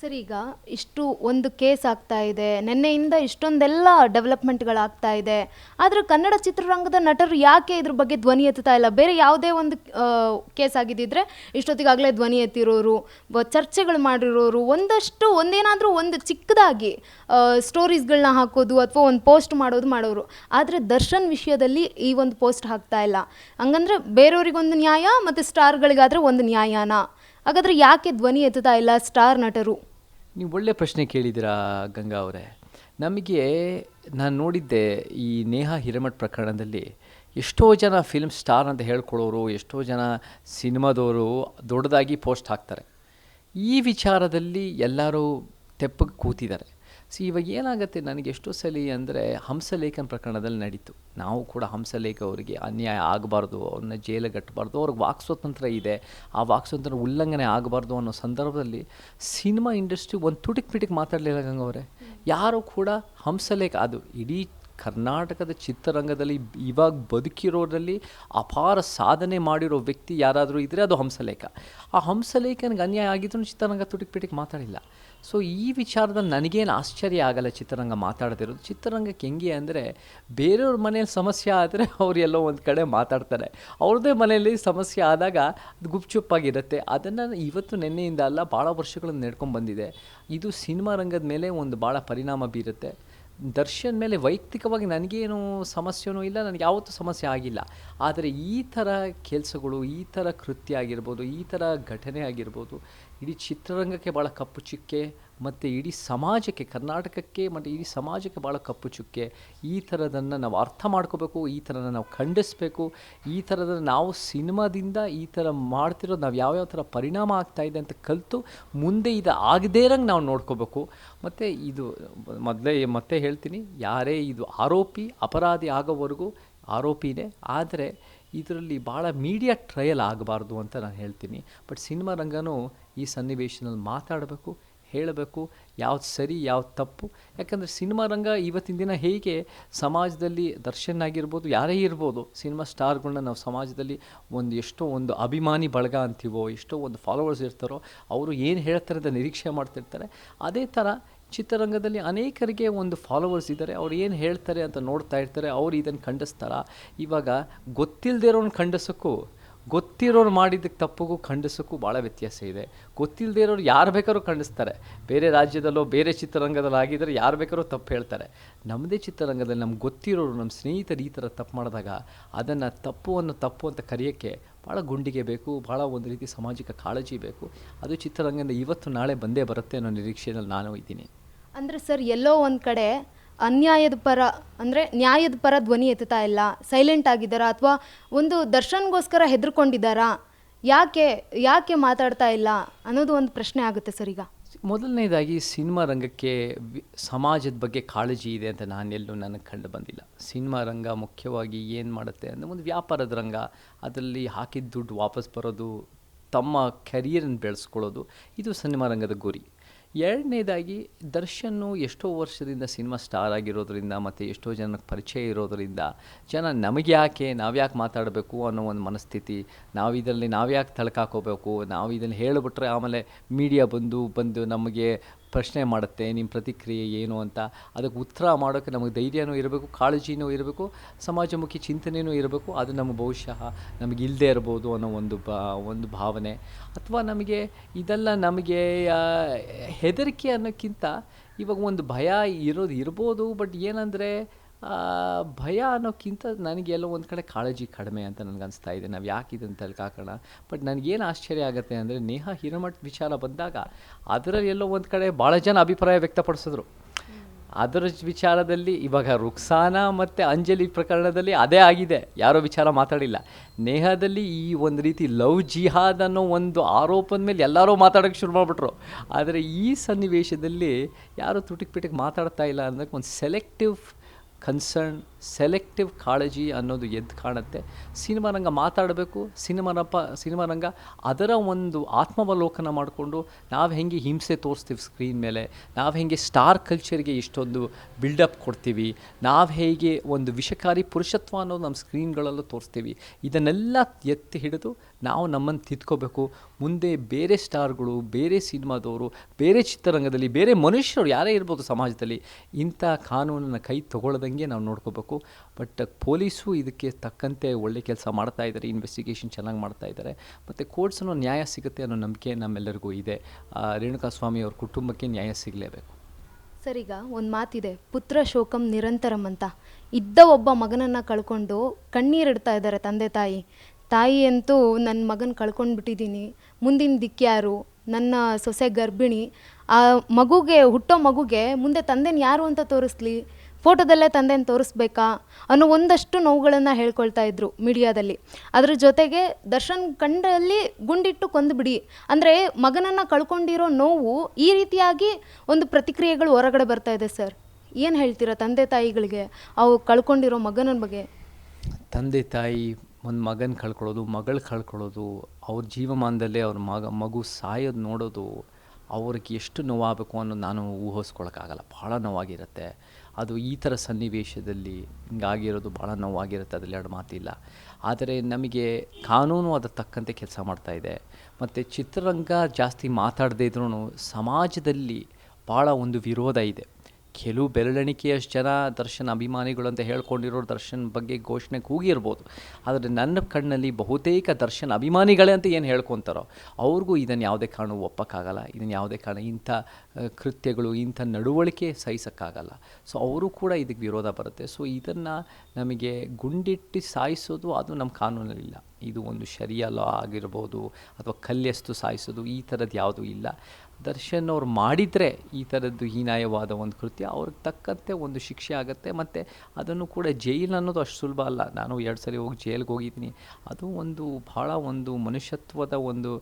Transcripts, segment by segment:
Sir, ಈಗ ಇಷ್ಟು ಒಂದು ಕೇಸ್ ಆಗ್ತಾ ಇದೆ. ನಿನ್ನೆಯಿಂದ ಇಷ್ಟೊಂದೆಲ್ಲ ಡೆವಲಪ್ಮೆಂಟ್ಗಳಾಗ್ತಾ ಇದೆ. ಆದರೆ ಕನ್ನಡ ಚಿತ್ರರಂಗದ ನಟರು ಯಾಕೆ ಇದ್ರ ಬಗ್ಗೆ ಧ್ವನಿ ಎತ್ತುತ್ತಾ ಇಲ್ಲ? ಬೇರೆ ಯಾವುದೇ ಒಂದು ಕೇಸ್ ಆಗಿದ್ದಿದ್ರೆ ಇಷ್ಟೊತ್ತಿಗಾಗಲೇ ಧ್ವನಿ ಎತ್ತಿರೋರು ಚರ್ಚೆಗಳು ಮಾಡಿರೋರು, ಒಂದಷ್ಟು ಒಂದೇನಾದರೂ ಒಂದು ಚಿಕ್ಕದಾಗಿ ಸ್ಟೋರೀಸ್ಗಳನ್ನ ಹಾಕೋದು ಅಥವಾ ಒಂದು ಪೋಸ್ಟ್ ಮಾಡೋದು ಮಾಡೋರು. ಆದರೆ ದರ್ಶನ್ ವಿಷಯದಲ್ಲಿ ಈ ಒಂದು ಪೋಸ್ಟ್ ಹಾಕ್ತಾ ಇಲ್ಲ. ಹಂಗಂದ್ರೆ ಬೇರೆಯವ್ರಿಗೊಂದು ನ್ಯಾಯ ಮತ್ತು ಸ್ಟಾರ್ಗಳಿಗಾದರೆ ಒಂದು ನ್ಯಾಯನಾ? ಹಾಗಾದ್ರೆ ಯಾಕೆ ಧ್ವನಿ ಎತ್ತುತ್ತಾ ಇಲ್ಲ ಸ್ಟಾರ್ ನಟರು? ನೀವು ಒಳ್ಳೆ ಪ್ರಶ್ನೆ ಕೇಳಿದ್ದೀರಾ ಗಂಗಾ ಅವರೇ. ನಮಗೆ ನಾನು ನೋಡಿದ್ದೆ ಈ ನೇಹಾ ಹಿರೇಮಠ್ ಪ್ರಕರಣದಲ್ಲಿ ಎಷ್ಟೋ ಜನ ಫಿಲ್ಮ್ ಸ್ಟಾರ್ ಅಂತ ಹೇಳ್ಕೊಳ್ಳೋರು, ಎಷ್ಟೋ ಜನ ಸಿನಿಮಾದವರು ದೊಡ್ಡದಾಗಿ ಪೋಸ್ಟ್ ಹಾಕ್ತಾರೆ. ಈ ವಿಚಾರದಲ್ಲಿ ಎಲ್ಲರೂ ತೆಪ್ಪಗೆ ಕೂತಿದ್ದಾರೆ. ಸೊ ಇವಾಗ ಏನಾಗುತ್ತೆ ನನಗೆ ಎಷ್ಟೋ ಸಲ ಅಂದರೆ ಹಂಸಲೇಖನ ಪ್ರಕರಣದಲ್ಲಿ ನಡೀತು. ನಾವು ಕೂಡ ಹಂಸಲೇಖ ಅವರಿಗೆ ಅನ್ಯಾಯ ಆಗಬಾರ್ದು, ಅವ್ರನ್ನ ಜೈಲಿಗೆ ಕಟ್ಟಬಾರ್ದು ಅವ್ರಿಗೆ ವಾಕ್ ಸ್ವಾತಂತ್ರ್ಯ ಇದೆ. ಆ ವಾಕ್ ಸ್ವಾತಂತ್ರ್ಯ ಉಲ್ಲಂಘನೆ ಆಗಬಾರ್ದು ಅನ್ನೋ ಸಂದರ್ಭದಲ್ಲಿ ಸಿನಿಮಾ ಇಂಡಸ್ಟ್ರಿ ಒಂದು ತುಟಿಕ್ ಪಿಟಿಕ್ ಮಾತಾಡಲಿಲ್ಲ ಗಂಗವರೇ ಯಾರು ಕೂಡ ಹಂಸಲೇಖ, ಅದು ಇಡೀ ಕರ್ನಾಟಕದ ಚಿತ್ರರಂಗದಲ್ಲಿ ಇವಾಗ ಬದುಕಿರೋರಲ್ಲಿ ಅಪಾರ ಸಾಧನೆ ಮಾಡಿರೋ ವ್ಯಕ್ತಿ ಯಾರಾದರೂ ಇದ್ದರೆ ಅದು ಹಂಸಲೇಖ. ಆ ಹಂಸಲೇಖನಿಗೆ ಅನ್ಯಾಯ ಆಗಿದ್ರು ಚಿತ್ರರಂಗ ತುಟಿಕ್ ಪಿಟಿಕ್ ಮಾತಾಡಿಲ್ಲ. ಸೊ ಈ ವಿಚಾರದಲ್ಲಿ ನನಗೇನು ಆಶ್ಚರ್ಯ ಆಗಲ್ಲ ಚಿತ್ರರಂಗ ಮಾತಾಡ್ತಿರೋದು. ಚಿತ್ರರಂಗಕ್ಕೆ ಹೆಂಗೆ ಅಂದರೆ, ಬೇರೆಯವ್ರ ಮನೇಲಿ ಸಮಸ್ಯೆ ಆದರೆ ಅವರೆಲ್ಲೋ ಒಂದು ಕಡೆ ಮಾತಾಡ್ತಾರೆ. ಅವ್ರದ್ದೇ ಮನೆಯಲ್ಲಿ ಸಮಸ್ಯೆ ಆದಾಗ ಅದು ಗುಪ್ಚುಪ್ಪಾಗಿರುತ್ತೆ. ಅದನ್ನು ಇವತ್ತು ನಿನ್ನೆಯಿಂದ ಅಲ್ಲ, ಭಾಳ ವರ್ಷಗಳನ್ನು ನಡ್ಕೊಂಡು ಬಂದಿದೆ. ಇದು ಸಿನಿಮಾ ರಂಗದ ಮೇಲೆ ಒಂದು ಭಾಳ ಪರಿಣಾಮ ಬೀರುತ್ತೆ. ದರ್ಶನ್ ಮೇಲೆ ವೈಯಕ್ತಿಕವಾಗಿ ನನಗೇನು ಸಮಸ್ಯೆನೂ ಇಲ್ಲ, ನನಗೆ ಯಾವತ್ತೂ ಸಮಸ್ಯೆ ಆಗಿಲ್ಲ. ಆದರೆ ಈ ಥರ ಕೆಲಸಗಳು, ಈ ಥರ ಕೃತ್ಯ ಆಗಿರ್ಬೋದು, ಈ ಥರ ಘಟನೆ ಆಗಿರ್ಬೋದು ಇಡೀ ಚಿತ್ರರಂಗಕ್ಕೆ ಭಾಳ ಕಪ್ಪು ಚುಕ್ಕೆ, ಮತ್ತು ಇಡೀ ಸಮಾಜಕ್ಕೆ, ಕರ್ನಾಟಕಕ್ಕೆ, ಮತ್ತು ಇಡೀ ಸಮಾಜಕ್ಕೆ ಭಾಳ ಕಪ್ಪು ಚುಕ್ಕೆ. ಈ ಥರದನ್ನು ನಾವು ಅರ್ಥ ಮಾಡ್ಕೋಬೇಕು, ಈ ಥರನ ನಾವು ಖಂಡಿಸಬೇಕು, ಈ ಥರದ ನಾವು ಸಿನಿಮಾದಿಂದ ಈ ಥರ ಮಾಡ್ತಿರೋದು ನಾವು ಯಾವ್ಯಾವ ಥರ ಪರಿಣಾಮ ಆಗ್ತಾಯಿದೆ ಅಂತ ಕಲಿತು ಮುಂದೆ ಇದು ಆಗದೇ ಇರಂಗೆ ನಾವು ನೋಡ್ಕೋಬೇಕು. ಮತ್ತು ಇದು ಮೊದಲೇ ಮತ್ತೆ ಹೇಳ್ತೀನಿ, ಯಾರೇ ಇದು ಆರೋಪಿ, ಅಪರಾಧಿ ಆಗೋವರೆಗೂ ಆರೋಪಿನೇ, ಆದರೆ ಇದರಲ್ಲಿ ಭಾಳ ಮೀಡಿಯಾ ಟ್ರಯಲ್ ಆಗಬಾರ್ದು ಅಂತ ನಾನು ಹೇಳ್ತೀನಿ. ಬಟ್ ಸಿನಿಮಾ ರಂಗನೂ ಈ ಸನ್ನಿವೇಶದಲ್ಲಿ ಮಾತಾಡಬೇಕು, ಹೇಳಬೇಕು, ಯಾವ್ದು ಸರಿ, ಯಾವ್ದು ತಪ್ಪು. ಯಾಕಂದರೆ ಸಿನಿಮಾ ರಂಗ ಇವತ್ತಿನ ದಿನ ಹೇಗೆ ಸಮಾಜದಲ್ಲಿ ದರ್ಶನ್ ಆಗಿರ್ಬೋದು, ಯಾರೇ ಇರ್ಬೋದು ಸಿನಿಮಾ ಸ್ಟಾರ್ಗಳನ್ನ ನಾವು ಸಮಾಜದಲ್ಲಿ ಒಂದು ಎಷ್ಟೋ ಒಂದು ಅಭಿಮಾನಿ ಬಳಗ ಅಂತೀವೋ, ಎಷ್ಟೋ ಒಂದು ಫಾಲೋವರ್ಸ್ ಇರ್ತಾರೋ, ಅವರು ಏನು ಹೇಳ್ತಾರೆ ಅಂತ ನಿರೀಕ್ಷೆ ಮಾಡ್ತಿರ್ತಾರೆ. ಅದೇ ಥರ ಚಿತ್ರರಂಗದಲ್ಲಿ ಅನೇಕರಿಗೆ ಒಂದು ಫಾಲೋವರ್ಸ್ ಇದ್ದಾರೆ. ಅವ್ರು ಏನು ಹೇಳ್ತಾರೆ ಅಂತ ನೋಡ್ತಾ ಇರ್ತಾರೆ. ಅವ್ರು ಇದನ್ನು ಖಂಡಿಸ್ತಾರ? ಇವಾಗ ಗೊತ್ತಿಲ್ಲದೆ ಇರೋನು ಖಂಡಿಸೋಕ್ಕೂ, ಗೊತ್ತಿರೋರು ಮಾಡಿದ್ದಕ್ಕೆ ತಪ್ಪಿಗೂ ಖಂಡಿಸೋಕ್ಕೂ ಭಾಳ ವ್ಯತ್ಯಾಸ ಇದೆ. ಗೊತ್ತಿಲ್ಲದೆ ಇರೋರು ಯಾರು ಬೇಕಾದ್ರೂ ಖಂಡಿಸ್ತಾರೆ. ಬೇರೆ ರಾಜ್ಯದಲ್ಲೋ, ಬೇರೆ ಚಿತ್ರರಂಗದಲ್ಲಿ ಆಗಿದ್ದರೆ ಯಾರು ಬೇಕಾದ್ರೂ ತಪ್ಪು ಹೇಳ್ತಾರೆ. ನಮ್ಮದೇ ಚಿತ್ರರಂಗದಲ್ಲಿ ನಮ್ಗೆ ಗೊತ್ತಿರೋರು ನಮ್ಮ ಸ್ನೇಹಿತರು ಈ ಥರ ತಪ್ಪು ಮಾಡಿದಾಗ ಅದನ್ನು ತಪ್ಪು ಅನ್ನೋ ತಪ್ಪು ಅಂತ ಕರೆಯೋಕ್ಕೆ ಭಾಳ ಗುಂಡಿಗೆ ಬೇಕು, ಭಾಳ ಒಂದು ರೀತಿ ಸಾಮಾಜಿಕ ಕಾಳಜಿ ಬೇಕು. ಅದು ಚಿತ್ರರಂಗದಿಂದ ಇವತ್ತು ನಾಳೆ ಬಂದೇ ಬರುತ್ತೆ ಅನ್ನೋ ನಿರೀಕ್ಷೆಯಲ್ಲಿ ನಾನು ಇದ್ದೀನಿ. ಅಂದರೆ ಸರ್, ಎಲ್ಲೋ ಒಂದು ಕಡೆ ಅನ್ಯಾಯದ ಪರ, ಅಂದರೆ ನ್ಯಾಯದ ಪರ ಧ್ವನಿ ಎತ್ತುತ್ತಾ ಇಲ್ಲ ಸೈಲೆಂಟ್ ಆಗಿದ್ದಾರಾ, ಅಥವಾ ಒಂದು ದರ್ಶನ್ಗೋಸ್ಕರ ಹೆದರ್ಕೊಂಡಿದ್ದಾರಾ, ಯಾಕೆ ಯಾಕೆ ಮಾತಾಡ್ತಾ ಇಲ್ಲ ಅನ್ನೋದು ಒಂದು ಪ್ರಶ್ನೆ ಆಗುತ್ತೆ ಸರ್ ಈಗ. ಮೊದಲನೇದಾಗಿ ಸಿನಿಮಾ ರಂಗಕ್ಕೆ ಸಮಾಜದ ಬಗ್ಗೆ ಕಾಳಜಿ ಇದೆ ಅಂತ ನಾನೆಲ್ಲೂ ನನಗೆ ಕಂಡು ಬಂದಿಲ್ಲ. ಸಿನಿಮಾ ರಂಗ ಮುಖ್ಯವಾಗಿ ಏನು ಮಾಡುತ್ತೆ ಅಂದರೆ ಒಂದು ವ್ಯಾಪಾರದ ರಂಗ, ಅದರಲ್ಲಿ ಹಾಕಿದ ದುಡ್ಡು ವಾಪಸ್ ಬರೋದು, ತಮ್ಮ ಕೆರಿಯರನ್ನು ಬೆಳೆಸ್ಕೊಳ್ಳೋದು, ಇದು ಸಿನಿಮಾ ರಂಗದ ಗುರಿ. ಎರಡನೇದಾಗಿ, ದರ್ಶನ್ನು ಎಷ್ಟೋ ವರ್ಷದಿಂದ ಸಿನಿಮಾ ಸ್ಟಾರ್ ಆಗಿರೋದ್ರಿಂದ ಮತ್ತು ಎಷ್ಟೋ ಜನಕ್ಕೆ ಪರಿಚಯ ಇರೋದರಿಂದ ಜನ ನಮಗೆ ಯಾಕೆ, ನಾವ್ಯಾಕೆ ಮಾತಾಡಬೇಕು ಅನ್ನೋ ಒಂದು ಮನಸ್ಥಿತಿ ನಾವು ಇದರಲ್ಲಿ ನಾವ್ಯಾಕೆ ತಳ್ಕಾಕೋಬೇಕು ನಾವು ಇದನ್ನು ಹೇಳಿಬಿಟ್ರೆ ಆಮೇಲೆ ಮೀಡಿಯಾ ಬಂದು ಬಂದು ನಮಗೆ ಪ್ರಶ್ನೆ ಮಾಡುತ್ತೆ ನಿಮ್ಮ ಪ್ರತಿಕ್ರಿಯೆ ಏನು ಅಂತ. ಅದಕ್ಕೆ ಉತ್ತರ ಮಾಡೋಕ್ಕೆ ನಮಗೆ ಧೈರ್ಯನೂ ಇರಬೇಕು, ಕಾಳಜಿನೂ ಇರಬೇಕು, ಸಮಾಜಮುಖಿ ಚಿಂತನೆಯೂ ಇರಬೇಕು. ಅದು ನಮ್ಮ ಬಹುಶಃ ನಮಗೆ ಇಲ್ಲದೆ ಇರ್ಬೋದು ಅನ್ನೋ ಒಂದು ಬಾ, ಒಂದು ಭಾವನೆ. ಅಥವಾ ನಮಗೆ ಇದೆಲ್ಲ ನಮಗೆ ಹೆದರಿಕೆ ಅನ್ನೋಕ್ಕಿಂತ ಇವಾಗ ಒಂದು ಭಯ ಇರೋದು ಇರ್ಬೋದು, ಬಟ್ ಏನಂದರೆ ಭಯ ಅನ್ನೋಕ್ಕಿಂತ ನನಗೆಲ್ಲೋ ಒಂದು ಕಡೆ ಕಾಳಜಿ ಕಡಿಮೆ ಅಂತ ನನಗೆ ಅನಿಸ್ತಾ ಇದೆ. ನಾವು ಯಾಕೆ ಇದನ್ನು ತಲೆಕಾಕೋಣ ಬಟ್ ನನಗೇನು ಆಶ್ಚರ್ಯ ಆಗುತ್ತೆ ಅಂದರೆ ನೇಹಾ ಹಿರಮಠ ವಿಚಾರ ಬಂದಾಗ ಅದರಲ್ಲಿ ಎಲ್ಲೋ ಒಂದು ಕಡೆ ಭಾಳ ಜನ ಅಭಿಪ್ರಾಯ ವ್ಯಕ್ತಪಡಿಸಿದ್ರು. ಅದರ ವಿಚಾರದಲ್ಲಿ ಇವಾಗ ರುಕ್ಸಾನ ಮತ್ತು ಅಂಜಲಿ ಪ್ರಕರಣದಲ್ಲಿ ಅದೇ ಆಗಿದೆ. ಯಾರೋ ವಿಚಾರ ಮಾತಾಡಿಲ್ಲ. ನೇಹದಲ್ಲಿ ಈ ಒಂದು ರೀತಿ ಲವ್ ಜಿಹಾದ್ ಅನ್ನೋ ಒಂದು ಆರೋಪದ ಮೇಲೆ ಎಲ್ಲರೂ ಮಾತಾಡೋಕ್ಕೆ ಶುರು ಮಾಡಿಬಿಟ್ರು. ಆದರೆ ಈ ಸನ್ನಿವೇಶದಲ್ಲಿ ಯಾರು ತುಟಿಕ್ ಪಿಟಿಕ್ ಮಾತಾಡ್ತಾ ಇಲ್ಲ ಅನ್ನೋಕ್ಕೆ ಒಂದು ಸೆಲೆಕ್ಟಿವ್ concern ಸೆಲೆಕ್ಟಿವ್ ಕಾಳಜಿ ಅನ್ನೋದು ಎದ್ದು ಕಾಣುತ್ತೆ. ಸಿನಿಮಾ ರಂಗ ಮಾತಾಡಬೇಕು, ಸಿನಿಮಾ ಸಿನಿಮಾನಪ್ಪ ಸಿನಿಮಾ ರಂಗ ಅದರ ಒಂದು ಆತ್ಮಾವಲೋಕನ ಮಾಡಿಕೊಂಡು ನಾವು ಹೆಂಗೆ ಹಿಂಸೆ ತೋರಿಸ್ತೀವಿ ಸ್ಕ್ರೀನ್ ಮೇಲೆ, ನಾವು ಹೇಗೆ ಸ್ಟಾರ್ ಕಲ್ಚರ್ಗೆ ಇಷ್ಟೊಂದು ಬಿಲ್ಡಪ್ ಕೊಡ್ತೀವಿ, ನಾವು ಹೇಗೆ ಒಂದು ವಿಷಕಾರಿ ಪುರುಷತ್ವ ಅನ್ನೋದು ನಮ್ಮ ಸ್ಕ್ರೀನ್ಗಳಲ್ಲೂ ತೋರಿಸ್ತೀವಿ. ಇದನ್ನೆಲ್ಲ ಎತ್ತಿ ಹಿಡಿದು ನಾವು ನಮ್ಮನ್ನು ತಿದ್ಕೋಬೇಕು. ಮುಂದೆ ಬೇರೆ ಸ್ಟಾರ್ಗಳು, ಬೇರೆ ಸಿನಿಮಾದವರು, ಬೇರೆ ಚಿತ್ರರಂಗದಲ್ಲಿ ಬೇರೆ ಮನುಷ್ಯರು ಯಾರೇ ಇರ್ಬೋದು ಸಮಾಜದಲ್ಲಿ ಇಂಥ ಕಾನೂನನ್ನು ಕೈ ತಗೊಳ್ಳದಂಗೆ ನಾವು ನೋಡ್ಕೋಬೇಕು. ಬಟ್ ಪೊಲೀಸು ಇದಕ್ಕೆ ತಕ್ಕಂತೆ ಒಳ್ಳೆ ಕೆಲಸ ಮಾಡ್ತಾ ಇದ್ದಾರೆ ಇನ್ವೆಸ್ಟಿಗೇಷನ್ ಚೆನ್ನಾಗಿ ಮಾಡ್ತಾ ಇದ್ದಾರೆ. ಮತ್ತು ಕೋರ್ಟ್ಸನ್ನು ನ್ಯಾಯ ಸಿಗುತ್ತೆ ಅನ್ನೋ ನಂಬಿಕೆ ನಮ್ಮೆಲ್ಲರಿಗೂ ಇದೆ. ರೇಣುಕಾಸ್ವಾಮಿ ಅವ್ರ ಕುಟುಂಬಕ್ಕೆ ನ್ಯಾಯ ಸಿಗಲೇಬೇಕು. ಸರ್, ಈಗ ಒಂದು ಮಾತಿದೆ. ಪುತ್ರ ಶೋಕಂ ನಿರಂತರಂ ಅಂತ. ಇದ್ದ ಒಬ್ಬ ಮಗನನ್ನು ಕಳ್ಕೊಂಡು ಕಣ್ಣೀರಿಡ್ತಾ ಇದ್ದಾರೆ ತಂದೆ ತಾಯಿ. ತಾಯಿ ಅಂತೂ ನನ್ನ ಮಗನ ಕಳ್ಕೊಂಡ್ಬಿಟ್ಟಿದ್ದೀನಿ ಮುಂದಿನ ದಿಕ್ಕ್ಯಾರು ನನ್ನ ಸೊಸೆ ಗರ್ಭಿಣಿ. ಆ ಮಗುಗೆ, ಹುಟ್ಟೋ ಮಗುಗೆ ಮುಂದೆ ತಂದೆನ ಯಾರು ಅಂತ ತೋರಿಸ್ಲಿ? ಫೋಟೋದಲ್ಲೇ ತಂದೆನ ತೋರಿಸ್ಬೇಕಾ ಅನ್ನೋ ಒಂದಷ್ಟು ನೋವುಗಳನ್ನು ಹೇಳ್ಕೊಳ್ತಾ ಇದ್ರು ಮೀಡಿಯಾದಲ್ಲಿ. ಅದರ ಜೊತೆಗೆ ದರ್ಶನ್ ಕಂಡಲ್ಲಿ ಗುಂಡಿಟ್ಟು ಕೊಂದು ಬಿಡಿ. ಅಂದರೆ ಮಗನನ್ನು ಕಳ್ಕೊಂಡಿರೋ ನೋವು ಈ ರೀತಿಯಾಗಿ ಒಂದು ಪ್ರತಿಕ್ರಿಯೆಗಳು ಹೊರಗಡೆ ಬರ್ತಾ ಇದೆ ಸರ್. ಏನು ಹೇಳ್ತೀರಾ ತಂದೆ ತಾಯಿಗಳಿಗೆ ಅವು ಕಳ್ಕೊಂಡಿರೋ ಮಗನ ಬಗ್ಗೆ? ತಂದೆ ತಾಯಿ ಒಂದು ಮಗನ ಕಳ್ಕೊಳ್ಳೋದು, ಮಗಳು ಕಳ್ಕೊಳ್ಳೋದು, ಅವ್ರ ಜೀವಮಾನದಲ್ಲೇ ಅವ್ರ ಮಗ, ಮಗು ಸಾಯೋದು ನೋಡೋದು ಅವ್ರಿಗೆ ಎಷ್ಟು ನೋವಾಗಬೇಕು ಅನ್ನೋದು ನಾನು ಊಹಿಸ್ಕೊಳಕ್ಕಾಗಲ್ಲ. ಭಾಳ ನೋವಾಗಿರುತ್ತೆ. ಅದು ಈ ಥರ ಸನ್ನಿವೇಶದಲ್ಲಿ ಹಿಂಗಾಗಿರೋದು ಭಾಳ ನೋವಾಗಿರುತ್ತೆ, ಅದರಲ್ಲಿ ಎರಡು ಮಾತಿಲ್ಲ. ಆದರೆ ನಮಗೆ ಕಾನೂನು ಅದರ ತಕ್ಕಂತೆ ಕೆಲಸ ಮಾಡ್ತಾ ಇದೆ. ಮತ್ತು ಚಿತ್ರರಂಗ ಜಾಸ್ತಿ ಮಾತಾಡದೇ ಇದ್ರೂ ಸಮಾಜದಲ್ಲಿ ಭಾಳ ಒಂದು ವಿರೋಧ ಇದೆ. ಕೆಲವು ಬೆರಳೆಣಿಕೆಯಷ್ಟು ಜನ ದರ್ಶನ್ ಅಭಿಮಾನಿಗಳು ಅಂತ ಹೇಳ್ಕೊಂಡಿರೋ ದರ್ಶನ್ ಬಗ್ಗೆ ಘೋಷಣೆ ಕೂಗಿರ್ಬೋದು. ಆದರೆ ನನ್ನ ಕಣ್ಣಲ್ಲಿ ಬಹುತೇಕ ದರ್ಶನ್ ಅಭಿಮಾನಿಗಳೇ ಅಂತ ಏನು ಹೇಳ್ಕೊತಾರೋ, ಅವ್ರಿಗೂ ಇದನ್ನು ಯಾವುದೇ ಕಾರಣ ಒಪ್ಪಕ್ಕಾಗಲ್ಲ. ಇದನ್ನು ಯಾವುದೇ ಕಾರಣ ಇಂಥ ಕೃತ್ಯಗಳು, ಇಂಥ ನಡವಳಿಕೆ ಸಹಿಸೋಕ್ಕಾಗಲ್ಲ. ಸೊ ಅವರು ಕೂಡ ಇದಕ್ಕೆ ವಿರೋಧ ಬರುತ್ತೆ. ಸೊ ಇದನ್ನು ನಮಗೆ ಗುಂಡಿಟ್ಟು ಸಾಯಿಸೋದು ಅದು ನಮ್ಮ ಕಾನೂನಲ್ಲಿಲ್ಲ. ಇದು ಒಂದು ಶರಿಯ ಆಗಿರ್ಬೋದು ಅಥವಾ ಕಲ್ಲೆಸ್ತು ಸಾಯಿಸೋದು ಈ ಥರದ್ದು ಯಾವುದೂ ಇಲ್ಲ. ದರ್ಶನ್ ಅವ್ರು ಮಾಡಿದರೆ ಈ ಥರದ್ದು ಹೀನಾಯವಾದ ಒಂದು ಕೃತ್ಯ, ಅವ್ರಿಗೆ ತಕ್ಕಂತೆ ಒಂದು ಶಿಕ್ಷೆ ಆಗುತ್ತೆ. ಮತ್ತು ಅದನ್ನು ಕೂಡ ಜೈಲು ಅನ್ನೋದು ಅಷ್ಟು ಸುಲಭ ಅಲ್ಲ. ನಾನು ಎರಡು ಸಲ ಹೋಗಿ ಜೈಲಿಗೆ ಹೋಗಿದ್ದೀನಿ. ಅದು ಒಂದು ಭಾಳ ಒಂದು ಮನುಷ್ಯತ್ವದ ಒಂದು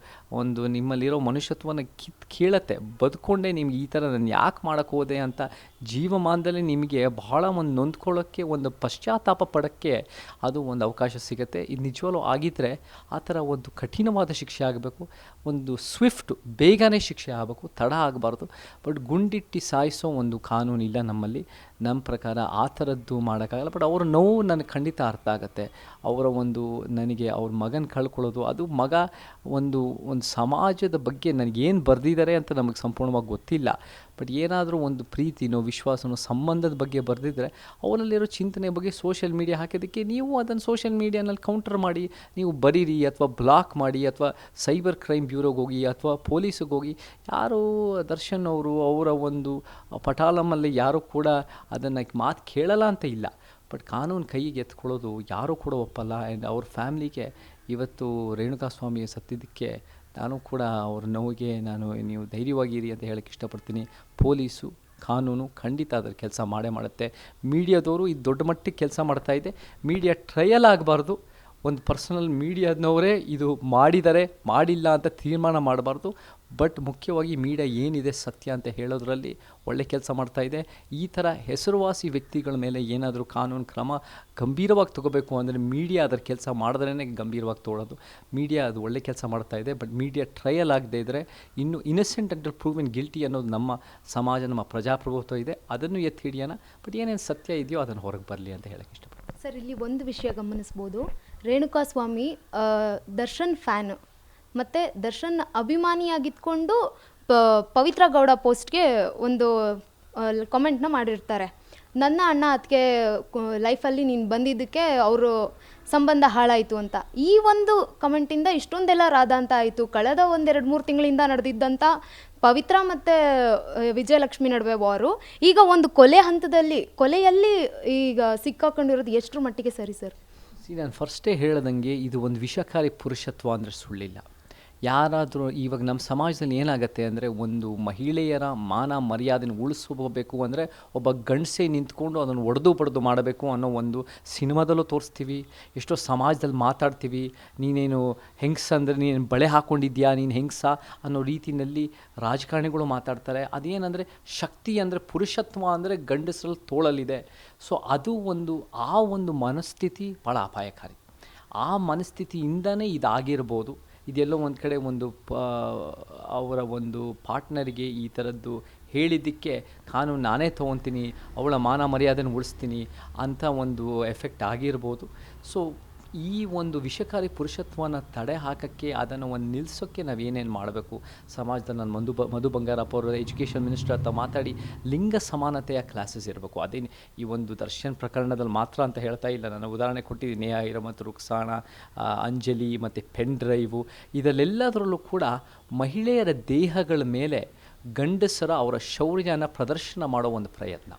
ಒಂದು ನಿಮ್ಮಲ್ಲಿರೋ ಮನುಷ್ಯತ್ವನ ಕಿತ್ ಕೀಳತ್ತೆ. ಬದುಕೊಂಡೆ ನಿಮ್ಗೆ ಈ ಥರ ನಾನು ಯಾಕೆ ಮಾಡೋಕ್ಕೆ ಹೋದೆ ಅಂತ ಜೀವಮಾನದಲ್ಲಿ ನಿಮಗೆ ಬಹಳ ಒಂದು ನೊಂದ್ಕೊಳ್ಳೋಕ್ಕೆ, ಒಂದು ಪಶ್ಚಾತ್ತಾಪ ಪಡೋಕ್ಕೆ ಅದು ಒಂದು ಅವಕಾಶ ಸಿಗುತ್ತೆ. ಇದು ನಿಜವಾಗ್ಲೂ ಆಗಿದ್ದರೆ ಆ ಥರ ಒಂದು ಕಠಿಣವಾದ ಶಿಕ್ಷೆ ಆಗಬೇಕು. ಒಂದು ಸ್ವಿಫ್ಟ್, ಬೇಗನೆ ಶಿಕ್ಷೆ ಆಗಬೇಕು. ತಡ ಆಗಬಾರ್ದು. ಬಟ್ ಗುಂಡಿಟ್ಟು ಸಾಯಿಸೋ ಒಂದು ಕಾನೂನು ಇಲ್ಲ ನಮ್ಮಲ್ಲಿ. ನಮ್ಮ ಪ್ರಕಾರ ಆ ಥರದ್ದು ಮಾಡೋಕ್ಕಾಗಲ್ಲ. ಬಟ್ ಅವ್ರ ನೋವು ನನಗೆ ಖಂಡಿತ ಅರ್ಥ ಆಗುತ್ತೆ. ಅವರ ಒಂದು ನನಗೆ ಅವ್ರ ಮಗನ ಕಳ್ಕೊಳ್ಳೋದು, ಅದು ಮಗ ಒಂದು ಒಂದು ಸಮಾಜದ ಬಗ್ಗೆ ನನಗೇನು ಬರೆದಿದ್ದಾರೆ ಅಂತ ನಮಗೆ ಸಂಪೂರ್ಣವಾಗಿ ಗೊತ್ತಿಲ್ಲ. ಬಟ್ ಏನಾದರೂ ಒಂದು ಪ್ರೀತಿನೋ, ವಿಶ್ವಾಸನೋ, ಸಂಬಂಧದ ಬಗ್ಗೆ ಬರೆದಿದ್ದರೆ ಅವರಲ್ಲಿರೋ ಚಿಂತನೆ ಬಗ್ಗೆ ಸೋಷಿಯಲ್ ಮೀಡಿಯಾ ಹಾಕಿದ್ದಕ್ಕೆ ನೀವು ಅದನ್ನು ಸೋಷಿಯಲ್ ಮೀಡಿಯಾನಲ್ಲಿ ಕೌಂಟರ್ ಮಾಡಿ, ನೀವು ಬರೀರಿ ಅಥವಾ ಬ್ಲಾಕ್ ಮಾಡಿ ಅಥವಾ ಸೈಬರ್ ಕ್ರೈಮ್ ಬ್ಯೂರೋಗೆ ಹೋಗಿ ಅಥವಾ ಪೊಲೀಸಿಗೆ ಹೋಗಿ, ಯಾರು ದರ್ಶನ್ ಅವರು ಅವರ ಒಂದು ಪಟಾಲಮಲ್ಲಿ ಯಾರೂ ಕೂಡ ಅದನ್ನು ಮಾತು ಕೇಳಲ್ಲ ಅಂತ ಇಲ್ಲ. ಬಟ್ ಕಾನೂನು ಕೈಗೆ ಎತ್ಕೊಳ್ಳೋದು ಯಾರೂ ಕೂಡ ಒಪ್ಪಲ್ಲ. ಆ್ಯಂಡ್ ಅವ್ರ ಫ್ಯಾಮ್ಲಿಗೆ ಇವತ್ತು ರೇಣುಕಾಸ್ವಾಮಿ ಸತ್ತಿದ್ದಕ್ಕೆ ನಾನು ಕೂಡ ಅವ್ರ ನೋವಿಗೆ ನಾನು ನೀವು ಧೈರ್ಯವಾಗಿರಿ ಅಂತ ಹೇಳಕ್ಕೆ ಇಷ್ಟಪಡ್ತೀನಿ. ಪೊಲೀಸು, ಕಾನೂನು ಖಂಡಿತ ಅದರ ಕೆಲಸ ಮಾಡೇ ಮಾಡುತ್ತೆ. ಮೀಡಿಯಾದವರು ಇದು ದೊಡ್ಡ ಮಟ್ಟಿಗೆ ಕೆಲಸ ಮಾಡ್ತಾ ಇದೆ. ಮೀಡಿಯಾ ಟ್ರಯಲ್ ಆಗಬಾರ್ದು. ಒಂದು ಪರ್ಸನಲ್ ಮೀಡಿಯಾದವರೇ ಇದು ಮಾಡಿದ್ದಾರೆ ಮಾಡಿಲ್ಲ ಅಂತ ತೀರ್ಮಾನ ಮಾಡಬಾರ್ದು. ಬಟ್ ಮುಖ್ಯವಾಗಿ ಮೀಡಿಯಾ ಏನಿದೆ ಸತ್ಯ ಅಂತ ಹೇಳೋದ್ರಲ್ಲಿ ಒಳ್ಳೆ ಕೆಲಸ ಮಾಡ್ತಾ ಇದೆ. ಈ ಥರ ಹೆಸರುವಾಸಿ ವ್ಯಕ್ತಿಗಳ ಮೇಲೆ ಏನಾದರೂ ಕಾನೂನು ಕ್ರಮ ಗಂಭೀರವಾಗಿ ತಗೋಬೇಕು ಅಂದರೆ ಮೀಡಿಯಾ ಅದರ ಕೆಲಸ ಮಾಡಿದ್ರೇ ಗಂಭೀರವಾಗಿ ತೊಗೊಳೋದು. ಮೀಡಿಯಾ ಅದು ಒಳ್ಳೆ ಕೆಲಸ ಮಾಡ್ತಾ ಇದೆ ಬಟ್ ಮೀಡಿಯಾ ಟ್ರಯಲ್ ಆಗದೆ ಇದ್ದರೆ ಇನ್ನು ಇನ್ನಸೆಂಟ್ ಪ್ರೂವ್ ಇನ್ ಗಿಲ್ಟಿ ಅನ್ನೋದು ನಮ್ಮ ಸಮಾಜ, ನಮ್ಮ ಪ್ರಜಾಪ್ರಭುತ್ವ ಇದೆ. ಅದನ್ನು ಎತ್ತಿ ಹಿಡಿಯೋಣ. ಬಟ್ ಏನೇನು ಸತ್ಯ ಇದೆಯೋ ಅದನ್ನು ಹೊರಗೆ ಬರಲಿ ಅಂತ ಹೇಳಕ್ಕೆ ಇಷ್ಟಪಡ್ತೀನಿ. ಸರ್, ಇಲ್ಲಿ ಒಂದು ವಿಷಯ ಗಮನಿಸ್ಬೋದು. ರೇಣುಕಾಸ್ವಾಮಿ ದರ್ಶನ್ ಫ್ಯಾನ್ ಮತ್ತು ದರ್ಶನ್ ಅಭಿಮಾನಿಯಾಗಿದ್ಕೊಂಡು ಪವಿತ್ರ ಗೌಡ ಪೋಸ್ಟ್ಗೆ ಒಂದು ಕಮೆಂಟ್ನ ಮಾಡಿರ್ತಾರೆ. ನನ್ನ ಅಣ್ಣ ಅದಕ್ಕೆ ಲೈಫಲ್ಲಿ ನೀನು ಬಂದಿದ್ದಕ್ಕೆ ಅವರು ಸಂಬಂಧ ಹಾಳಾಯಿತು ಅಂತ. ಈ ಒಂದು ಕಮೆಂಟಿಂದ ಇಷ್ಟೊಂದೆಲ್ಲ ರಾಧಾಂತ ಆಯಿತು. ಕಳೆದ ಒಂದೆರಡು ಮೂರು ತಿಂಗಳಿಂದ ನಡೆದಿದ್ದಂಥ ಪವಿತ್ರ ಮತ್ತು ವಿಜಯಲಕ್ಷ್ಮಿ ನಡುವೆ ವಾರು ಈಗ ಒಂದು ಕೊಲೆ ಹಂತದಲ್ಲಿ, ಕೊಲೆಯಲ್ಲಿ ಈಗ ಸಿಕ್ಕಾಕೊಂಡಿರೋದು ಎಷ್ಟರ ಮಟ್ಟಿಗೆ ಸರಿ ಸರ್? ಸಿ, ನಾನು ಫಸ್ಟೇ ಹೇಳ್ದಂಗೆ ಇದು ಒಂದು ವಿಷಕಾರಿ ಪುರುಷತ್ವ ಅಂದರೆ ಸುಳ್ಳಿಲ್ಲ. ಯಾರಾದರೂ ಇವಾಗ ನಮ್ಮ ಸಮಾಜದಲ್ಲಿ ಏನಾಗುತ್ತೆ ಅಂದರೆ ಒಂದು ಮಹಿಳೆಯರ ಮಾನ ಮರ್ಯಾದೆನ ಉಳಿಸ್ಕೋಬೇಕು ಅಂದರೆ ಒಬ್ಬ ಗಂಡಸೆ ನಿಂತ್ಕೊಂಡು ಅದನ್ನು ಒಡೆದು ಬಡ್ದು ಮಾಡಬೇಕು ಅನ್ನೋ ಒಂದು ಸಿನಿಮಾದಲ್ಲೂ ತೋರಿಸ್ತೀವಿ. ಎಷ್ಟೋ ಸಮಾಜದಲ್ಲಿ ಮಾತಾಡ್ತೀವಿ. ನೀನೇನು ಹೆಂಗ್ಸ ಅಂದರೆ ನೀನು ಬಳೆ ಹಾಕ್ಕೊಂಡಿದ್ಯಾ ನೀನು ಹೆಂಗ್ಸ ಅನ್ನೋ ರೀತಿಯಲ್ಲಿ ರಾಜಕಾರಣಿಗಳು ಮಾತಾಡ್ತಾರೆ. ಅದೇನಂದರೆ ಶಕ್ತಿ ಅಂದರೆ ಪುರುಷತ್ವ ಅಂದರೆ ಗಂಡಸರಲ್ಲಿ ತೋಳಲಿದೆ ಸೊ ಅದು ಒಂದು, ಆ ಒಂದು ಮನಸ್ಥಿತಿ ಭಾಳ ಅಪಾಯಕಾರಿ. ಆ ಮನಸ್ಥಿತಿಯಿಂದನೇ ಇದಾಗಿರ್ಬೋದು. ಇದೆಲ್ಲೋ ಒಂದು ಕಡೆ ಒಂದು ಪ, ಅವರ ಒಂದು ಪಾರ್ಟ್ನರಿಗೆ ಈ ಥರದ್ದು ಹೇಳಿದ್ದಕ್ಕೆ ನಾನು ನಾನೇ ತೊಗೊತೀನಿ, ಅವಳ ಮಾನ ಮರ್ಯಾದೆನ ಉಳಿಸ್ತೀನಿ ಅಂತ ಒಂದು ಎಫೆಕ್ಟ್ ಆಗಿರ್ಬೋದು. ಸೊ ಈ ಒಂದು ವಿಷಕಾರಿ ಪುರುಷತ್ವನ ತಡೆ ಹಾಕೋಕ್ಕೆ ಅದನ್ನು ಒಂದು ನಿಲ್ಲಿಸೋಕ್ಕೆ ನಾವು ಏನೇನು ಮಾಡಬೇಕು? ಸಮಾಜದಲ್ಲಿ ನಾನು ಮಧು ಬ, ಮಧು ಬಂಗಾರಪ್ಪ ಅವರು ಎಜುಕೇಷನ್ ಮಿನಿಸ್ಟರ್ ಹತ್ರ ಮಾತಾಡಿ ಲಿಂಗ ಸಮಾನತೆಯ ಕ್ಲಾಸಸ್ ಇರಬೇಕು. ಅದೇನು ಈ ಒಂದು ದರ್ಶನ್ ಪ್ರಕರಣದಲ್ಲಿ ಮಾತ್ರ ಅಂತ ಹೇಳ್ತಾ ಇಲ್ಲ. ನಾನು ಉದಾಹರಣೆ ಕೊಟ್ಟಿದ್ದೀನಿ. ನೇಹ ಮತ್ತು ರುಕ್ಸಾಣ ಅಂಜಲಿ ಮತ್ತು ಪೆನ್ ಡ್ರೈವು ಇದರಲ್ಲೆಲ್ಲದರಲ್ಲೂ ಕೂಡ ಮಹಿಳೆಯರ ದೇಹಗಳ ಮೇಲೆ ಗಂಡಸರ ಅವರ ಶೌರ್ಯನ ಪ್ರದರ್ಶನ ಮಾಡೋ ಒಂದು ಪ್ರಯತ್ನ.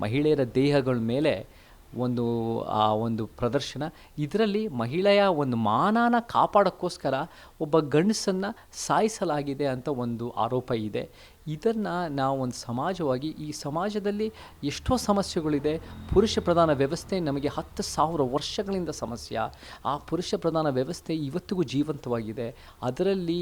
ಮಹಿಳೆಯರ ದೇಹಗಳ ಮೇಲೆ ಒಂದು, ಆ ಒಂದು ಪ್ರದರ್ಶನ. ಇದರಲ್ಲಿ ಮಹಿಳೆಯ ಒಂದು ಮಾನಾನ ಕಾಪಾಡೋಕ್ಕೋಸ್ಕರ ಒಬ್ಬ ಗಂಡಸನ್ನು ಸಾಯಿಸಲಾಗಿದೆ ಅಂತ ಒಂದು ಆರೋಪ ಇದೆ. ಇದನ್ನು ನಾವು ಒಂದು ಸಮಾಜವಾಗಿ, ಈ ಸಮಾಜದಲ್ಲಿ ಎಷ್ಟೋ ಸಮಸ್ಯೆಗಳಿದೆ. ಪುರುಷ ಪ್ರಧಾನ ವ್ಯವಸ್ಥೆ ನಮಗೆ ಹತ್ತು ಸಾವಿರ ವರ್ಷಗಳಿಂದ ಸಮಸ್ಯೆ. ಆ ಪುರುಷ ಪ್ರಧಾನ ವ್ಯವಸ್ಥೆ ಇವತ್ತಿಗೂ ಜೀವಂತವಾಗಿದೆ. ಅದರಲ್ಲಿ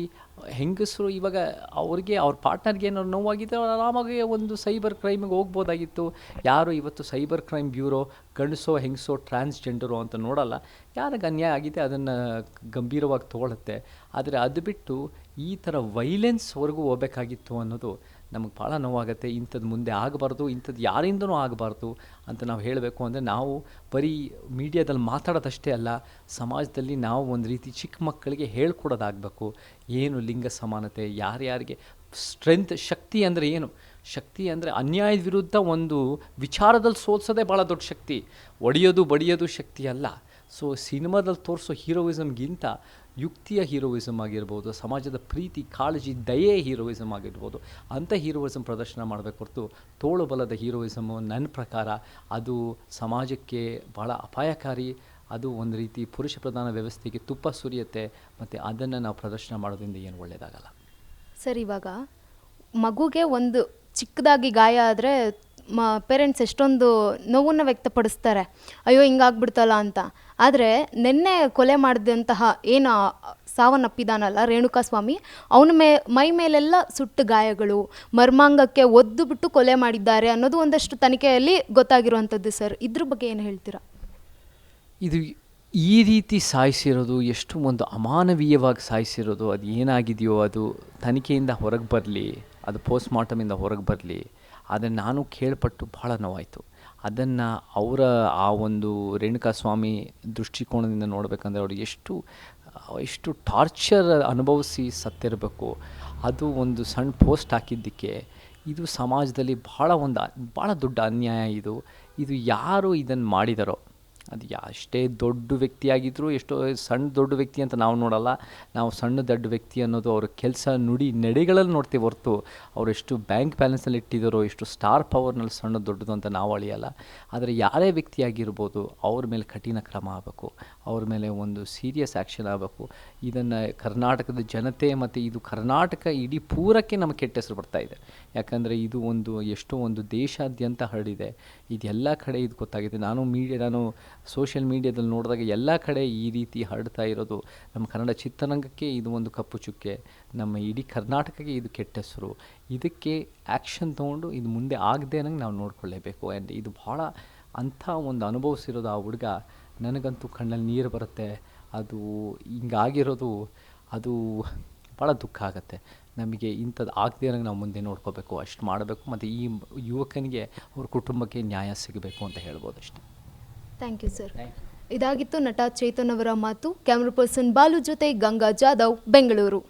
ಹೆಂಗಸರು ಇವಾಗ ಅವ್ರಿಗೆ, ಅವ್ರ ಪಾರ್ಟ್ನರ್ಗೆ ಏನಾದ್ರು ನೋವಾಗಿದ್ದರೆ ಅವ್ರು ಆರಾಮಾಗಿ ಒಂದು ಸೈಬರ್ ಕ್ರೈಮಿಗೆ ಹೋಗ್ಬೋದಾಗಿತ್ತು. ಯಾರು ಇವತ್ತು ಸೈಬರ್ ಕ್ರೈಮ್ ಬ್ಯೂರೋ, ಗಂಡಸೋ, ಹೆಂಗಸೋ, ಟ್ರಾನ್ಸ್ಜೆಂಡರು ಅಂತ ನೋಡಲ್ಲ. ಯಾರಿಗೆ ಅನ್ಯಾಯ ಆಗಿದೆ ಅದನ್ನು ಗಂಭೀರವಾಗಿ ತಗೊಳುತ್ತೆ ಆದರೆ ಅದು ಬಿಟ್ಟು ಈ ಥರ ವೈಲೆನ್ಸ್ವರೆಗೂ ಹೋಗಬೇಕಾಗಿತ್ತು ಅನ್ನೋದು ನಮಗೆ ಭಾಳ ನೋವಾಗುತ್ತೆ. ಇಂಥದ್ದು ಮುಂದೆ ಆಗಬಾರ್ದು ಇಂಥದ್ದು ಯಾರಿಂದನೂ ಆಗಬಾರ್ದು ಅಂತ ನಾವು ಹೇಳಬೇಕು ಅಂದರೆ ನಾವು ಬರೀ ಮೀಡಿಯಾದಲ್ಲಿ ಮಾತಾಡೋದಷ್ಟೇ ಅಲ್ಲ, ಸಮಾಜದಲ್ಲಿ ನಾವು ಒಂದು ರೀತಿ ಚಿಕ್ಕ ಮಕ್ಕಳಿಗೆ ಹೇಳ್ಕೊಡೋದಾಗಬೇಕು. ಏನು ಲಿಂಗ ಸಮಾನತೆ, ಯಾರ್ಯಾರಿಗೆ ಸ್ಟ್ರೆಂತ್ ಶಕ್ತಿ ಅಂದರೆ ಏನು? ಶಕ್ತಿ ಅಂದರೆ ಅನ್ಯಾಯದ ವಿರುದ್ಧ ಒಂದು ವಿಚಾರದಲ್ಲಿ ಸೋಲ್ಸೋದೇ ಭಾಳ ದೊಡ್ಡ ಶಕ್ತಿ. ಒಡೆಯೋದು, ಬಡಿಯೋದು ಶಕ್ತಿ ಅಲ್ಲ. ಸೊ ಸಿನಿಮಾದಲ್ಲಿ ತೋರಿಸೋ ಹೀರೋಯಿಸಮ್ಗಿಂತ ಯುಕ್ತಿಯ ಹೀರೋಯಿಸಮ್ ಆಗಿರ್ಬೋದು, ಸಮಾಜದ ಪ್ರೀತಿ, ಕಾಳಜಿ, ದಯೆ ಹೀರೋಯಿಸಮ್ ಆಗಿರ್ಬೋದು, ಅಂಥ ಹೀರೋಯಿಸಮ್ ಪ್ರದರ್ಶನ ಮಾಡಬೇಕು ಹೊರತು ತೋಳು ಬಲದ ಹೀರೋಯಿಸಮು ನನ್ನ ಪ್ರಕಾರ ಅದು ಸಮಾಜಕ್ಕೆ ಭಾಳ ಅಪಾಯಕಾರಿ, ಅದು ಒಂದು ರೀತಿ ಪುರುಷ ಪ್ರಧಾನ ವ್ಯವಸ್ಥೆಗೆ ತುಪ್ಪ ಸುರಿಯುತ್ತೆ, ಮತ್ತು ಅದನ್ನು ನಾವು ಪ್ರದರ್ಶನ ಮಾಡೋದ್ರಿಂದ ಏನು ಒಳ್ಳೆಯದಾಗಲ್ಲ ಸರ್, ಇವಾಗ ಮಗುಗೆ ಒಂದು ಚಿಕ್ಕದಾಗಿ ಗಾಯ ಆದರೆ ಮ ಪೇರೆಂಟ್ಸ್ ಎಷ್ಟೊಂದು ನೋವನ್ನು ವ್ಯಕ್ತಪಡಿಸ್ತಾರೆ. ಅಯ್ಯೋ, ಹಿಂಗಾಗ್ಬಿಡ್ತಲ್ಲ ಅಂತ. ಆದರೆ ನಿನ್ನೆ ಕೊಲೆ ಮಾಡಿದಂತಹ ಏನು ಸಾವನ್ನಪ್ಪಿದಾನಲ್ಲ ರೇಣುಕಾ ಸ್ವಾಮಿ ಅವನ ಮೇ, ಮೈ ಮೇಲೆಲ್ಲ ಸುಟ್ಟು ಗಾಯಗಳು, ಮರ್ಮಾಂಗಕ್ಕೆ ಒದ್ದು ಬಿಟ್ಟು ಕೊಲೆ ಮಾಡಿದ್ದಾರೆ ಅನ್ನೋದು ಒಂದಷ್ಟು ತನಿಖೆಯಲ್ಲಿ ಗೊತ್ತಾಗಿರುವಂಥದ್ದು ಸರ್. ಇದ್ರ ಬಗ್ಗೆ ಏನು ಹೇಳ್ತೀರಾ? ಇದು ಈ ರೀತಿ ಸಾಯಿಸಿರೋದು, ಎಷ್ಟು ಒಂದು ಅಮಾನವೀಯವಾಗಿ ಸಾಯಿಸಿರೋದು, ಅದು ಏನಾಗಿದೆಯೋ ಅದು ತನಿಖೆಯಿಂದ ಹೊರಗೆ ಬರಲಿ, ಅದು ಪೋಸ್ಟ್ ಮಾರ್ಟಮಿಂದ ಹೊರಗೆ ಬರಲಿ ಆದರೆ ನಾನು ಕೇಳ್ಪಟ್ಟು ಭಾಳ ನೋವಾಯಿತು. ಅದನ್ನು ಅವರ ಆ ಒಂದು ರೇಣುಕಾ ಸ್ವಾಮಿ ದೃಷ್ಟಿಕೋನದಿಂದ ನೋಡಬೇಕಂದ್ರೆ ಅವರು ಎಷ್ಟು ಎಷ್ಟು ಟಾರ್ಚರ್ ಅನುಭವಿಸಿ ಸತ್ತಿರಬೇಕು. ಅದು ಒಂದು ಸಣ್ಣ ಪೋಸ್ಟ್ ಹಾಕಿದ್ದಕ್ಕೆ ಇದು ಸಮಾಜದಲ್ಲಿ ಭಾಳ ಒಂದು ಭಾಳ ದೊಡ್ಡ ಅನ್ಯಾಯ ಇದು. ಇದು ಯಾರು ಇದನ್ನು ಮಾಡಿದಾರೋ ಅದು ಎಷ್ಟೇ ದೊಡ್ಡ ವ್ಯಕ್ತಿಯಾಗಿದ್ದರೂ ಎಷ್ಟೋ ಸಣ್ಣ ದೊಡ್ಡ ವ್ಯಕ್ತಿ ಅಂತ ನಾವು ನೋಡಲ್ಲ. ನಾವು ಸಣ್ಣ ದೊಡ್ಡ ವ್ಯಕ್ತಿ ಅನ್ನೋದು ಅವ್ರ ಕೆಲಸ ನುಡಿ ನಡೆಗಳಲ್ಲಿ ನೋಡ್ತೀವಿ ಹೊರತು. ಅವ್ರು ಎಷ್ಟು ಬ್ಯಾಂಕ್ ಬ್ಯಾಲೆನ್ಸಲ್ಲಿ ಇಟ್ಟಿದ್ದಾರೋ ಎಷ್ಟು ಸ್ಟಾರ್ ಪವರ್ನಲ್ಲಿ ಸಣ್ಣ ದೊಡ್ಡದು ಅಂತ ನಾವು ಅಳಿಯಲ್ಲ. ಆದರೆ ಯಾರೇ ವ್ಯಕ್ತಿಯಾಗಿರ್ಬೋದು, ಅವ್ರ ಮೇಲೆ ಕಠಿಣ ಕ್ರಮ ಆಗಬೇಕು. ಅವ್ರ ಮೇಲೆ ಒಂದು ಸೀರಿಯಸ್ ಆ್ಯಕ್ಷನ್ ಆಗಬೇಕು. ಇದನ್ನು ಕರ್ನಾಟಕದ ಜನತೆ ಮತ್ತು ಇದು ಕರ್ನಾಟಕ ಇಡೀ ಪೂರಕ್ಕೆ ನಮಗೆ ಕೆಟ್ಟ ಹೆಸರು ಬರ್ತಾ ಇದೆ. ಯಾಕಂದರೆ ಇದು ಒಂದು ಎಷ್ಟೋ ಒಂದು ದೇಶಾದ್ಯಂತ ಹರಡಿದೆ. ಇದೆಲ್ಲ ಕಡೆ ಇದು ಗೊತ್ತಾಗಿದೆ. ನಾನು ಮೀಡಿಯಾ, ನಾನು ಸೋಷಿಯಲ್ ಮೀಡಿಯಾದಲ್ಲಿ ನೋಡಿದಾಗ ಎಲ್ಲ ಕಡೆ ಈ ರೀತಿ ಹರಡ್ತಾ ಇರೋದು ನಮ್ಮ ಕನ್ನಡ ಚಿತ್ರರಂಗಕ್ಕೆ ಇದು ಒಂದು ಕಪ್ಪು ಚುಕ್ಕೆ, ನಮ್ಮ ಇಡೀ ಕರ್ನಾಟಕಕ್ಕೆ ಇದು ಕೆಟ್ಟ ಹೆಸರು. ಇದಕ್ಕೆ ಆ್ಯಕ್ಷನ್ ತೊಗೊಂಡು ಇದು ಮುಂದೆ ಆಗದೆ ಅನ್ನಂಗೆ ನಾವು ನೋಡ್ಕೊಳ್ಳೇಬೇಕು. ಆ್ಯಂಡ್ ಇದು ಭಾಳ ಅಂಥ ಒಂದು ಅನುಭವಿಸಿರೋದು ಆ ಹುಡುಗ. ನನಗಂತೂ ಕಣ್ಣಲ್ಲಿ ನೀರು ಬರುತ್ತೆ. ಅದು ಹಿಂಗಾಗಿರೋದು, ಅದು ಭಾಳ ದುಃಖ ಆಗುತ್ತೆ. ನಮಗೆ ಇಂಥದ್ದು ಆಗದೆ ಇರೋಂಗೆ ನಾವು ಮುಂದೆ ನೋಡ್ಕೋಬೇಕು. ಅಷ್ಟು ಮಾಡಬೇಕು. ಮತ್ತು ಈ ಯುವಕನಿಗೆ ಅವ್ರ ಕುಟುಂಬಕ್ಕೆ ನ್ಯಾಯ ಸಿಗಬೇಕು ಅಂತ ಹೇಳ್ಬೋದು ಅಷ್ಟೇ. ಥ್ಯಾಂಕ್ ಯು ಸರ್ ಇದಾಗಿತ್ತು ನಟ ಚೇತನ್ ಅವರ ಮಾತು. ಕ್ಯಾಮ್ರಾ ಪರ್ಸನ್ ಬಾಲು ಜೊತೆ ಗಂಗಾ ಜಾಧವ್ ಬೆಂಗಳೂರು.